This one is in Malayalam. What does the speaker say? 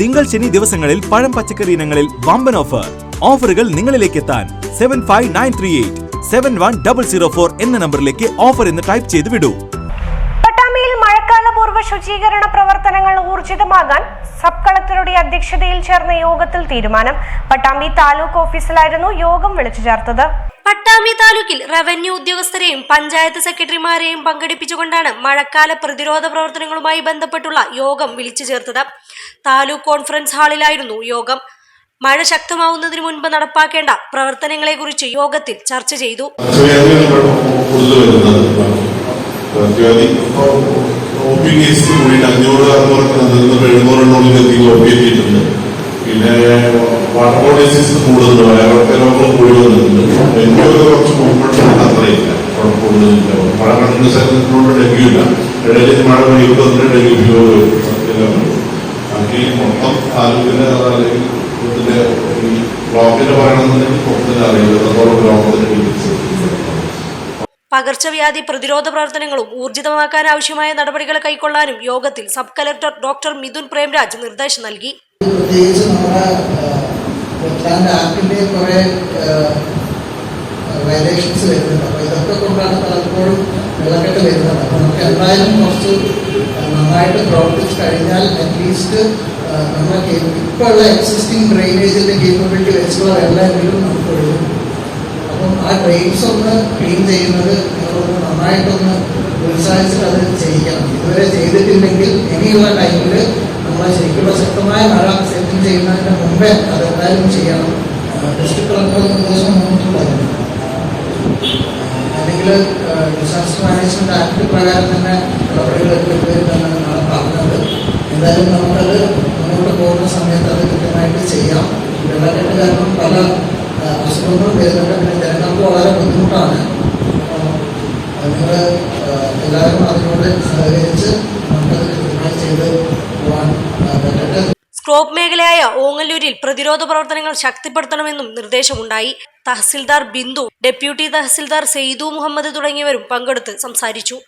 തിങ്കൾ ശനി ദിവസങ്ങളിൽ പഴം പച്ചക്കറി ഇനങ്ങളിൽ വമ്പൻ ഓഫർ ഓഫറുകൾ നിങ്ങളിലേക്ക് എത്താൻ seven five nine three eight seven one double zero four എന്ന നമ്പറിലേക്ക് ഓഫർ എന്ന് ടൈപ്പ് ചെയ്ത് വിടൂ. ശുചീകരണ പ്രവർത്തനങ്ങൾ ഊർജിതമാകാൻ സബ് കളക്ടറുടെ അധ്യക്ഷതയിൽ ചേർന്ന യോഗത്തിൽ തീരുമാനം. പട്ടാമ്പി താലൂക്ക് ഓഫീസിലായിരുന്നു യോഗം വിളിച്ചു ചേർത്തത്. പട്ടാമ്പി താലൂക്കിൽ റവന്യൂ ഉദ്യോഗസ്ഥരെയും പഞ്ചായത്ത് സെക്രട്ടറിമാരെയും പങ്കെടുപ്പിച്ചുകൊണ്ടാണ് മഴക്കാല പ്രതിരോധ പ്രവർത്തനങ്ങളുമായി ബന്ധപ്പെട്ടുള്ള യോഗം വിളിച്ചു ചേർത്തത്. താലൂക്ക് കോൺഫറൻസ് ഹാളിലായിരുന്നു യോഗം. മഴ ശക്തമാവുന്നതിന് മുൻപ് നടപ്പാക്കേണ്ട പ്രവർത്തനങ്ങളെ കുറിച്ച് യോഗത്തിൽ ചർച്ച ചെയ്തു. പി കേസിൽ കൂടിയിട്ട് അഞ്ഞൂറ് അറുന്നൂറ് എഴുന്നൂറെണ്ണോളം എത്തി ഒപ്പിയെത്തിയിട്ടുണ്ട് പിന്നെ വാട്ടർ ബോഡി ഡിസീസ് കൂടുതലുണ്ട്. വയറൊക്കെ രോഗങ്ങൾ കൂടി വന്നിട്ടുണ്ട് ഡെങ്കിയൊക്കെ കുറച്ച് മുമ്പോട്ടുണ്ട് അത്രയില്ല കുഴപ്പം കൂടുതലില്ല. മഴ കണ്ടിന്യൂസ് ആയിട്ട് ഡെങ്കി ഇല്ല ഇടയിൽ മഴ പെയ്യുമ്പോൾ അതിന് ഡെങ്കി ഉപയോഗം ബാക്കി മൊത്തം താലൂക്കിന്റെ അല്ലെങ്കിൽ ബ്ലോക്കിന്റെ പറയണമെന്നുണ്ടെങ്കിൽ മൊത്തത്തിൽ അറിയില്ല എത്രത്തോളം ബ്ലോക്കത്തിന്റെ ഡീറ്റെയിൽസ് പകർച്ചവ്യാധി പ്രതിരോധ പ്രവർത്തനങ്ങളും ഊർജിതമാക്കാൻ ആവശ്യമായ നടപടികൾ കൈക്കൊള്ളാനും യോഗത്തിൽ sub collector doctor Mithun Premraj നിർദ്ദേശം നൽകി. എക്സിസ്റ്റിംഗ് ഡ്രെയിനേജിന്റെ കേപ്പബിലിറ്റി വെച്ചുള്ള വെള്ളമെങ്കിലും നമുക്ക് അപ്പം ആ ഡ്രെയിൻസ് ഒന്ന് ക്ലീൻ ചെയ്യുന്നത് നന്നായിട്ടൊന്ന് ഉത്സാഹിച്ചിട്ട് അത് ചെയ്യിക്കണം ഇതുവരെ ചെയ്തിട്ടില്ലെങ്കിൽ ഇനിയുള്ള ടൈമിൽ നമ്മൾ ശരിക്കും ശക്തമായ മഴ സെറ്റിൽ ചെയ്യുന്നതിന് മുമ്പേ അത് അതെന്തായാലും ചെയ്യണം. ഡിസ്ട്രിക്ട് കളക്ടർ നിർദ്ദേശം വന്നിട്ടുണ്ടായിരുന്നു അല്ലെങ്കിൽ ഡിസാസ്റ്റർ മാനേജ്മെന്റ് ആക്ട് പ്രകാരം തന്നെ നടപടികളൊക്കെ നാളെ പറഞ്ഞത് എന്തായാലും നമുക്കത് മുന്നോട്ട് പോകുന്ന സമയത്ത് അത് കൃത്യമായിട്ട് ചെയ്യാം. വെള്ളക്കെട്ട് കാരണം പല അസുഖങ്ങളും വരുന്നുണ്ട്. പിന്നെ ജനങ്ങൾക്ക് വളരെ ബുദ്ധിമുട്ടാണ്. നിങ്ങൾ എല്ലാവരും അതിനോട് സഹകരിച്ച് നമുക്കത് ചെയ്ത് പോകാൻ പറ്റട്ടെ. സ്ക്രോപ്പ് മേഖലയായ ഓങ്ങല്ലൂരിൽ പ്രതിരോധ പ്രവർത്തനങ്ങൾ ശക്തിപ്പെടുത്തണമെന്നും നിർദ്ദേശമുണ്ടായി. തഹസിൽദാർ ബിന്ദു ഡെപ്യൂട്ടി തഹസിൽദാർ സെയ്തു മുഹമ്മദ് തുടങ്ങിയവരും പങ്കെടുത്ത് സംസാരിച്ചു.